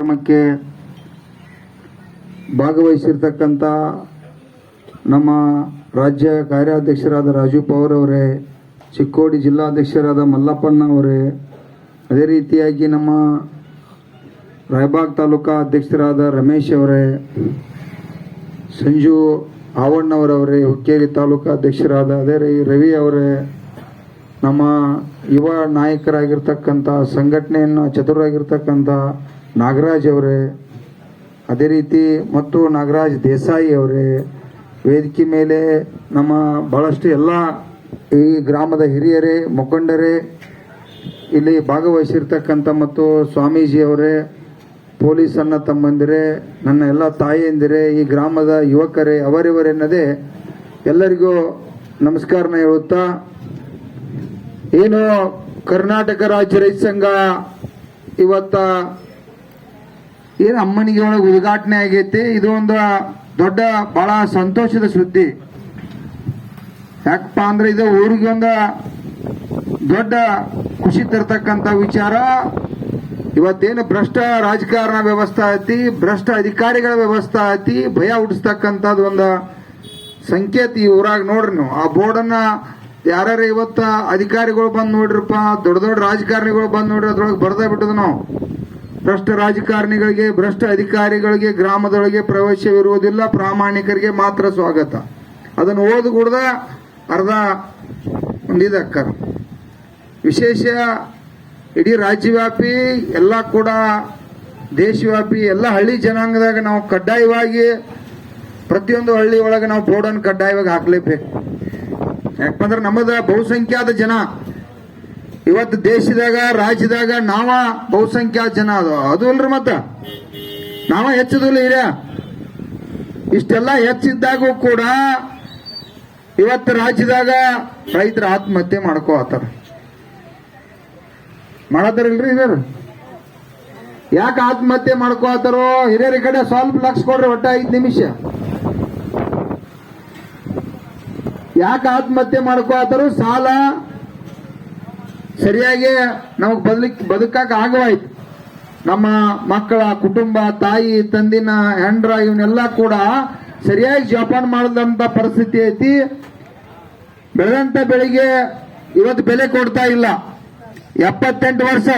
ಕಾರ್ಯಕ್ರಮಕ್ಕೆ ಭಾಗವಹಿಸಿರ್ತಕ್ಕಂಥ ನಮ್ಮ ರಾಜ್ಯ ಕಾರ್ಯಾಧ್ಯಕ್ಷರಾದ ರಾಜು ಪವರ್ ಅವರೇ, ಚಿಕ್ಕೋಡಿ ಜಿಲ್ಲಾಧ್ಯಕ್ಷರಾದ ಮಲ್ಲಪ್ಪಣ್ಣ ಅವರೇ, ಅದೇ ರೀತಿಯಾಗಿ ನಮ್ಮ ರಾಯಬಾಗ್ ತಾಲೂಕಾ ಅಧ್ಯಕ್ಷರಾದ ರಮೇಶ್ ಅವರೇ, ಸಂಜು ಆವಣ್ಣವರವರೇ ಹುಕ್ಕೇರಿ ತಾಲೂಕಾ ಅಧ್ಯಕ್ಷರಾದ ಅದೇ ರೀ ರವಿ ಅವರೇ, ನಮ್ಮ ಯುವ ನಾಯಕರಾಗಿರ್ತಕ್ಕಂಥ, ಸಂಘಟನೆಯನ್ನು ಚತುರಾಗಿರ್ತಕ್ಕಂಥ ನಾಗರಾಜ್ ಅವರೇ, ಅದೇ ರೀತಿ ಮತ್ತು ನಾಗರಾಜ್ ದೇಸಾಯಿ ಅವರೇ, ವೇದಿಕೆ ಮೇಲೆ ನಮ್ಮ ಬಹಳಷ್ಟು ಎಲ್ಲ ಈ ಗ್ರಾಮದ ಹಿರಿಯರೇ, ಮುಖಂಡರೇ, ಇಲ್ಲಿ ಭಾಗವಹಿಸಿರ್ತಕ್ಕಂಥ ಮತ್ತು ಸ್ವಾಮೀಜಿ ಅವರೇ ಅನ್ನ ತಮ್ಮಂದಿರೇ, ನನ್ನ ಎಲ್ಲ ತಾಯಿಯಂದಿರೇ, ಈ ಗ್ರಾಮದ ಯುವಕರೇ, ಅವರಿವರೆನ್ನದೇ ಎಲ್ಲರಿಗೂ ನಮಸ್ಕಾರನ ಹೇಳುತ್ತಾ, ಏನು ಕರ್ನಾಟಕ ರಾಜ್ಯ ರೈತ ಸಂಘ ಇವತ್ತ ಏನು ಅಮ್ಮನಿಗೆ ಒಳಗೆ ಉದ್ಘಾಟನೆ ಆಗೈತಿ? ಇದು ಒಂದು ದೊಡ್ಡ ಬಹಳ ಸಂತೋಷದ ಸುದ್ದಿ. ಯಾಕಪ್ಪ ಅಂದ್ರೆ ಇದು ಊರಿಗೆ ಒಂದು ದೊಡ್ಡ ಖುಷಿ ತರ್ತಕ್ಕಂಥ ವಿಚಾರ. ಇವತ್ತೇನು ಭ್ರಷ್ಟ ರಾಜಕಾರಣ ವ್ಯವಸ್ಥೆ ಐತಿ ಭ್ರಷ್ಟ ಅಧಿಕಾರಿಗಳ ವ್ಯವಸ್ಥೆ ಐತಿ ಭಯ ಹುಟ್ಟಿಸ್ತಕ್ಕಂಥದ್ದು ಒಂದು ಸಂಕೇತ ಈ ಊರಾಗ ನೋಡ್ರಿ ನೀವು. ಆ ಬೋರ್ಡನ್ನ ಯಾರ್ಯಾರು ಇವತ್ತ ಅಧಿಕಾರಿಗಳು ಬಂದು ನೋಡ್ರಪ್ಪ, ದೊಡ್ಡ ದೊಡ್ಡ ರಾಜಕಾರಣಿಗಳು ಬಂದು ನೋಡ್ರಿ, ಅದ್ರೊಳಗೆ ಬರ್ದ ಬಿಟ್ಟದ ನಾವು. ಭ್ರಷ್ಟ ರಾಜಕಾರಣಿಗಳಿಗೆ, ಭ್ರಷ್ಟ ಅಧಿಕಾರಿಗಳಿಗೆ, ಗ್ರಾಮದೊಳಗೆ ಪ್ರವೇಶವಿರುವುದಿಲ್ಲ. ಪ್ರಾಮಾಣಿಕರಿಗೆ ಮಾತ್ರ ಸ್ವಾಗತ. ಅದನ್ನು ಓದು ಕುಡ್ದ ಅರ್ಧ ಒಂದಿದಕ್ಕ ವಿಶೇಷ ಇಡೀ ರಾಜ್ಯವ್ಯಾಪಿ, ಎಲ್ಲ ಕೂಡ ದೇಶವ್ಯಾಪಿ, ಎಲ್ಲ ಹಳ್ಳಿ ಜನಾಂಗದಾಗ ನಾವು ಕಡ್ಡಾಯವಾಗಿ ಪ್ರತಿಯೊಂದು ಹಳ್ಳಿ ಒಳಗೆ ನಾವು ಬೋರ್ಡನ್ನು ಕಡ್ಡಾಯವಾಗಿ ಹಾಕಲೇಬೇಕು. ಯಾಕಂದ್ರೆ ನಮ್ಮದ ಬಹುಸಂಖ್ಯಾತ ಜನ ಇವತ್ತು ದೇಶದಾಗ, ರಾಜ್ಯದಾಗ ನಾವ ಬಹುಸಂಖ್ಯಾತ ಜನ ಅದು ಅದು ಅಲ್ರಿ ಮತ್ತ? ನಾವ ಹೆಚ್ಚದಿಲ್ಲ ಹಿರಿಯ ಇಷ್ಟೆಲ್ಲ ಹೆಚ್ಚಿದ್ದಾಗೂ ಕೂಡ ಇವತ್ತು ರಾಜ್ಯದಾಗ ರೈತರ ಆತ್ಮಹತ್ಯೆ ಮಾಡ್ಕೋತಾರ ಮಾಡತ್ತಾರಿಲ್ರಿ ಇವರು? ಯಾಕೆ ಆತ್ಮಹತ್ಯೆ ಮಾಡ್ಕೋತಾರೋ ಹಿರಿಯರ ಕಡೆ ಸ್ವಲ್ಪ ಲಕ್ಷ ಕೊಡ್ರಿ ಒಟ್ಟ ಐದು ನಿಮಿಷ. ಯಾಕೆ ಆತ್ಮಹತ್ಯೆ ಮಾಡ್ಕೋತಾರೋ ಸಾಲ ಸರಿಯಾಗಿ ನಮಗೆ ಬದಲಿಕ್ ಬದುಕಕ್ಕೆ ಆಗವಾಯ್ತು. ನಮ್ಮ ಮಕ್ಕಳ, ಕುಟುಂಬ, ತಾಯಿ, ತಂದಿನ, ಹೆಂಡ್ರ ಇವನ್ನೆಲ್ಲ ಕೂಡ ಸರಿಯಾಗಿ ಜೋಪಾನ ಮಾಡದಂತ ಪರಿಸ್ಥಿತಿ ಐತಿ. ಬೆಳೆದಂತ ಬೆಳೆಗೆ ಇವತ್ತು ಬೆಲೆ ಕೊಡ್ತಾ ಇಲ್ಲ. ಎಪ್ಪತ್ತೆಂಟು ವರ್ಷ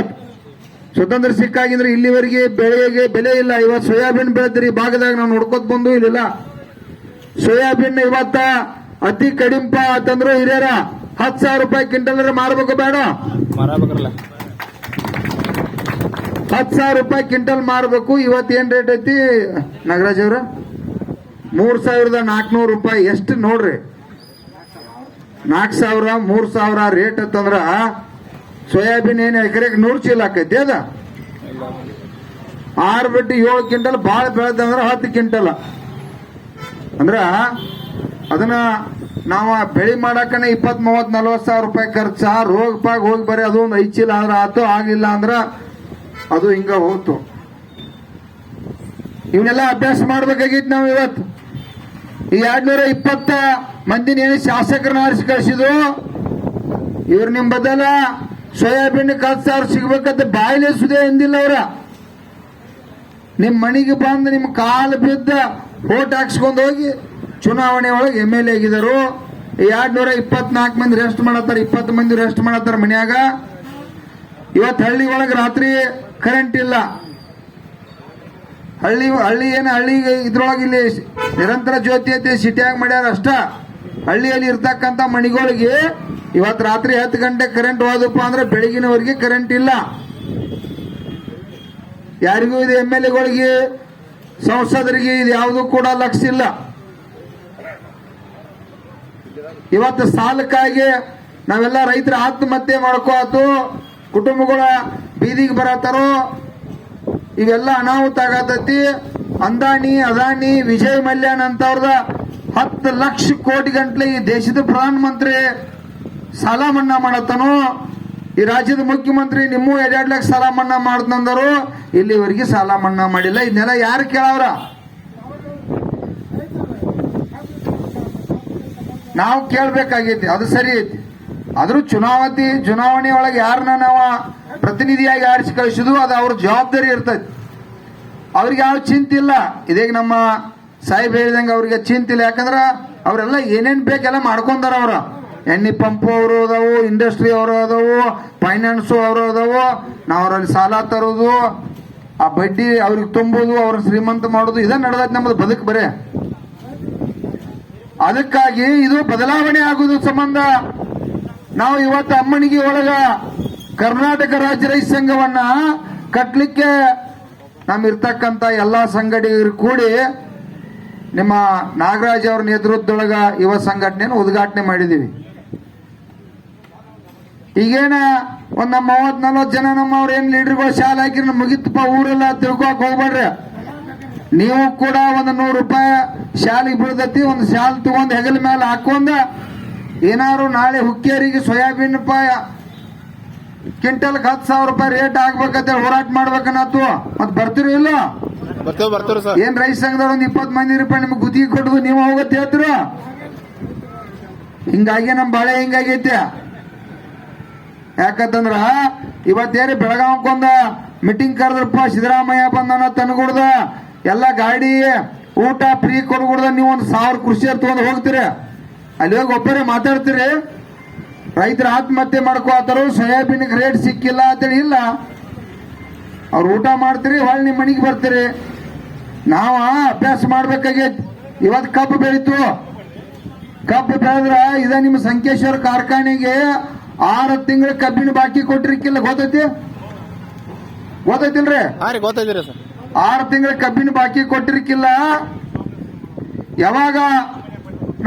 ಸ್ವತಂತ್ರ ಸಿಕ್ಕಾಗಿದ್ರೆ ಇಲ್ಲಿವರೆಗೆ ಬೆಳೆಗೆ ಬೆಲೆ ಇಲ್ಲ. ಇವತ್ತು ಸೋಯಾಬೀನ್ ಬೆಳೆದ್ರಿ ಭಾಗದಾಗ ನಾವು ನೋಡ್ಕೊತ ಬಂದು ಇಲ್ಲಿಲ್ಲ. ಸೋಯಾಬೀನ್ ಇವತ್ತ ಅತಿ ಕಡಿಂಪ ಅಂತಂದ್ರು ಹಿರಿಯರ ಹತ್ತು ಸಾವಿರ ರೂಪಾಯಿ ಕ್ವಿಂಟಲ್ ಮಾರಬೇಕು ಬೇಡ. ಮಾರಬೇಕಲ್ಲ. ಹತ್ತು ಸಾವಿರ ರೂಪಾಯಿ ಕ್ವಿಂಟಲ್ ಮಾರಬೇಕು ಇವತ್ತು ಏನ್ ರೇಟ್ ಐತಿ ನಾಗರಾಜ್ ಅವ್ರ? ಮೂರ್ ಸಾವಿರದ ನಾಲ್ಕುನೂರು ರೂಪಾಯಿ. ಎಷ್ಟು ನೋಡ್ರಿ? ನಾಲ್ಕು ಸಾವಿರ ಮೂರ್ ಸಾವಿರ ರೇಟ್ ಅಂತಂದ್ರ ಸೋಯಾಬೀನ್ ಏನು ಎಕರೆಗೆ ನೂರು ಚೀಲ ಆಕೈತಿ ಅದ? ಆರು ಬಿಟ್ಟು ಏಳು ಕ್ವಿಂಟಲ್ ಭಾಳ ಬೆಳೆದಂದ್ರೆ ಹತ್ತು ಕ್ವಿಂಟಲ್ ಅಂದ್ರ ಅದನ್ನ ನಾವ ಬೆಳಿ ಮಾಡಕನೆ ಇಪ್ಪತ್ ಮೂವತ್ ನಲ್ವತ್ ಸಾವಿರ ರೂಪಾಯಿ ಖರ್ಚ, ರೋಗ ಪಾಗ ಹೋಗಿ ಬರೀ, ಅದು ಒಂದು ಐದು ಚೀಲ ಆದ್ರ ಆತು, ಆಗಿಲ್ಲ ಅಂದ್ರ ಅದು ಹಿಂಗ ಹೋಗ್ತು ಇವನ್ನೆಲ್ಲ ಅಭ್ಯಾಸ ಮಾಡ್ಬೇಕಾಗಿತ್ತು ನಾವು ಇವತ್ತು. ಈ ಎರಡ್ನೂರ ಇಪ್ಪತ್ತ ಮಂದಿನ ಏನು ಶಾಸಕರನ್ನ ಆರಿಸಿ ಕಳಿಸಿದ್ರು? ಇವ್ರು ನಿಮ್ ಬದಲ ಸೋಯಾಬೀನ್ ಕಲ್ಸ ಸಾವಿರ ಸಿಗ್ಬೇಕಂತ ಬಾಯಿಲೆ ಸುದೇ ಎಂದಿಲ್ಲ ಅವ್ರ. ನಿಮ್ ಮನೆಗೆ ಬಂದು ನಿಮ್ ಕಾಲು ಬಿದ್ದ ಓಟ್ ಹಾಕ್ಸ್ಕೊಂಡು ಹೋಗಿ ಚುನಾವಣೆ ಒಳಗೆ ಎಂ ಎಲ್ ಎ ಆಗಿದ್ದರು. ಎರಡ್ ನೂರ ಇಪ್ಪತ್ನಾಲ್ಕು ಮಂದಿ ರೆಸ್ಟ್ ಮಾಡತ್ತಾರ, ಇಪ್ಪತ್ತು ಮಂದಿ ರೆಸ್ಟ್ ಮಾಡತ್ತಾರ ಮನ್ಯಾಗ. ಇವತ್ತು ಹಳ್ಳಿ ಒಳಗೆ ರಾತ್ರಿ ಕರೆಂಟ್ ಇಲ್ಲ. ಹಳ್ಳಿ ಹಳ್ಳಿ ಏನು ಹಳ್ಳಿ ಇದ್ರೊಳಗೆ ಇಲ್ಲಿ ನಿರಂತರ ಜ್ಯೋತಿ ಐತಿ ಸಿಟಿಯಾಗ ಮಾಡ್ಯಾರ ಅಷ್ಟ. ಹಳ್ಳಿಯಲ್ಲಿ ಇರ್ತಕ್ಕಂಥ ಮಣಿಗಳಿಗೆ ಇವತ್ತು ರಾತ್ರಿ ಹತ್ತು ಗಂಟೆ ಕರೆಂಟ್ ಹೋದಪ್ಪ ಅಂದ್ರೆ ಬೆಳಗಿನವರೆಗೆ ಕರೆಂಟ್ ಇಲ್ಲ. ಯಾರಿಗೂ ಇದು ಎಂ ಎಲ್ ಎಗಳಿಗೆ ಸಂಸದರಿಗೆ ಇದು ಯಾವುದೂ ಕೂಡ ಲಕ್ಷ ಇಲ್ಲ. ಇವತ್ತು ಸಾಲಕ್ಕಾಗಿ ನಾವೆಲ್ಲ ರೈತರ ಆತ್ಮಹತ್ಯೆ ಮಾಡ್ಕೋತು ಕುಟುಂಬಗಳ ಬೀದಿಗೆ ಬರತ್ತಾರೋ ಇವೆಲ್ಲ ಅನಾಹುತ ಆಗತೈತಿ. ಅಂದಾನಿ ಅದಾನಿ ವಿಜಯ್ ಮಲ್ಯಾನ್ ಅಂತವ್ರದ ಹತ್ತು ಲಕ್ಷ ಕೋಟಿ ಗಂಟ್ಲೆ ಈ ದೇಶದ ಪ್ರಧಾನ ಮಂತ್ರಿ ಸಾಲ ಮನ್ನಾ ಮಾಡತ್ತನು. ಈ ರಾಜ್ಯದ ಮುಖ್ಯಮಂತ್ರಿ ನಿಮ್ಮೂ ಎರಡೆರಡು ಲಕ್ಷ ಸಾಲ ಮನ್ನಾ ಮಾಡ್ತಂದರು. ಇಲ್ಲಿವರೆಗೆ ಸಾಲ ಮನ್ನಾ ಮಾಡಿಲ್ಲ. ಇದನ್ನೆಲ್ಲ ಯಾರು ಕೇಳವ್ರ? ನಾವು ಕೇಳ್ಬೇಕಾಗೈತಿ, ಅದು ಸರಿ ಐತಿ. ಆದ್ರೂ ಚುನಾವತಿ, ಚುನಾವಣೆ ಒಳಗೆ ಯಾರನ್ನ ನಾವು ಪ್ರತಿನಿಧಿಯಾಗಿ ಆರಿಸಿ ಕಳಿಸಿದ್ರು ಅದು ಅವ್ರ ಜವಾಬ್ದಾರಿ ಇರ್ತೈತಿ. ಅವ್ರಿಗೆ ಯಾವ ಚಿಂತೆ ಇಲ್ಲ. ಇದೀಗ ನಮ್ಮ ಸಾಹೇಬ್ ಹೇಳಿದಂಗೆ ಅವ್ರಿಗೆ ಚಿಂತೆ ಇಲ್ಲ. ಯಾಕಂದ್ರ ಅವರೆಲ್ಲ ಏನೇನ್ ಬೇಕೆಲ್ಲ ಮಾಡ್ಕೊಂಡಾರ ಅವ್ರ. ಎಣ್ಣೆ ಪಂಪ್ ಅವರು ಅದಾವು, ಇಂಡಸ್ಟ್ರಿ ಅವರು ಅದಾವು, ಫೈನಾನ್ಸ್ ಅವರು ಅದಾವು. ನಾವು ಅವ್ರಲ್ಲಿ ಸಾಲ ತರೋದು, ಆ ಬಡ್ಡಿ ಅವ್ರಿಗೆ ತುಂಬೋದು, ಅವ್ರನ್ನ ಶ್ರೀಮಂತ ಮಾಡೋದು, ಇದೇ ನಡೆದೈತಿ ನಮ್ಮದು ಬದುಕು ಬರೇ. ಅದಕ್ಕಾಗಿ ಇದು ಬದಲಾವಣೆ ಆಗುವುದು ಸಂಬಂಧ. ನಾವು ಇವತ್ತು ಅಮ್ಮನಿಗೆ ಒಳಗ ಕರ್ನಾಟಕ ರಾಜ್ಯ ರೈತ ಸಂಘವನ್ನ ಕಟ್ಟಲಿಕ್ಕೆ ನಮ್ಮಿರ್ತಕ್ಕಂಥ ಎಲ್ಲ ಸಂಘಟಕರು ಕೂಡಿ ನಿಮ್ಮ ನಾಗರಾಜ್ ಅವರ ನೇತೃತ್ವದೊಳಗ ಯುವ ಸಂಘಟನೆಯನ್ನು ಉದ್ಘಾಟನೆ ಮಾಡಿದೀವಿ. ಈಗೇನ ಒಂದ್ ಮೂವತ್ ನಲ್ವತ್ ಜನ ನಮ್ಮವ್ರು ಏನ್ ಲೀಡರ್ಗಳು ಶಾಲೆ ಹಾಕಿರ ಮುಗಿತಪ್ಪ, ಊರೆಲ್ಲ ತಿಳ್ಕೊಕ್ ಹೋಗ್ಬೇಡ್ರಿ. ನೀವು ಕೂಡ ಒಂದು ನೂರು ರೂಪಾಯಿ ಶಾಲಿಗೆ ಬೀಳ್ತತಿ ಒಂದು ಶಾಲ್ ತಗೊಂಡು ಹೆಗಲ ಮೇಲೆ ಹಾಕೊಂಡ ಏನಾರು ನಾಳೆ ಹುಕ್ಕೇರಿಗೆ ಸೋಯಾಬೀನ್ ಪಾಯ ಕ್ವಿಂಟಲ್ ಹತ್ತು ಸಾವಿರ ರೂಪಾಯಿ ರೇಟ್ ಆಗ್ಬೇಕಂತ ಹೋರಾಟ ಮಾಡ್ಬೇಕನ್ನತ್ತು ಮತ್ ಬರ್ತಿರೋ ಇಲ್ಲ? ಏನ್ ರೈತ ಸಂಘದವ್ರು ಒಂದ್ ಇಪ್ಪತ್ ಮಂದಿ ರೂಪಾಯಿ ನಿಮ್ಗೆ ಗುತ್ತಿಗೆ ಕೊಟ್ಟು ನೀವು ಹೋಗತ್ತೆ ಹೇಳ್ತೀರ? ಹಿಂಗಾಗಿ ನಮ್ ಬಾಳೆ ಹಿಂಗಾಗೈತೆ. ಯಾಕಂತಂದ್ರ ಇವತ್ತೇರಿ ಬೆಳಗಾವ್ಕೊಂದ ಮೀಟಿಂಗ್ ಕರೆದ್ರಪ್ಪ ಸಿದ್ದರಾಮಯ್ಯ ಬಂದನ ತನಗುಡ್ದ. ಎಲ್ಲ ಗಾಡಿ ಊಟ ಫ್ರೀ ಕೊಡ್ಗುಡ್ದ ನೀವು ಒಂದು ಸಾವಿರ ಕೃಷಿಯರ್ ತಗೊಂಡು ಹೋಗ್ತೀರಿ. ಅಲ್ಲಿ ಹೋಗಿ ಒಬ್ಬರೇ ಮಾತಾಡ್ತೀರಿ. ರೈತರ ಆತ್ಮಹತ್ಯೆ ಮಾಡ್ಕೋತಾರೋ ಸೋಯಾಬೀನ್ ರೇಟ್ ಸಿಕ್ಕಿಲ್ಲ ಅಂತೇಳಿ ಇಲ್ಲ. ಅವ್ರು ಊಟ ಮಾಡ್ತೀರಿ, ಹೊಳ್ಳಿ ನಿಮ್ಮ ಮನೆಗೆ ಬರ್ತೀರಿ. ನಾವು ಅಭ್ಯಾಸ ಮಾಡ್ಬೇಕಾಗೈತಿ. ಇವತ್ತು ಕಬ್ಬು ಬೆಳೀತು. ಕಬ್ಬು ಬೆಳೆದ್ರ ಇದ ನಿಮ್ಮ ಸಂಕೇಶ್ವರ ಕಾರ್ಖಾನೆಗೆ ಆರು ತಿಂಗಳ ಕಬ್ಬಿನ ಬಾಕಿ ಕೊಟ್ಟಿರ್ಕಿಲ್ಲ, ಗೊತ್ತೈತಿ? ಗೊತ್ತೈತಿಲ್ರಿ ಗೊತ್ತೈತಿರಿ ಆರು ತಿಂಗಳ ಕಬ್ಬಿನ ಬಾಕಿ ಕೊಟ್ಟಿರ್ಕಿಲ್ಲ ಯಾವಾಗ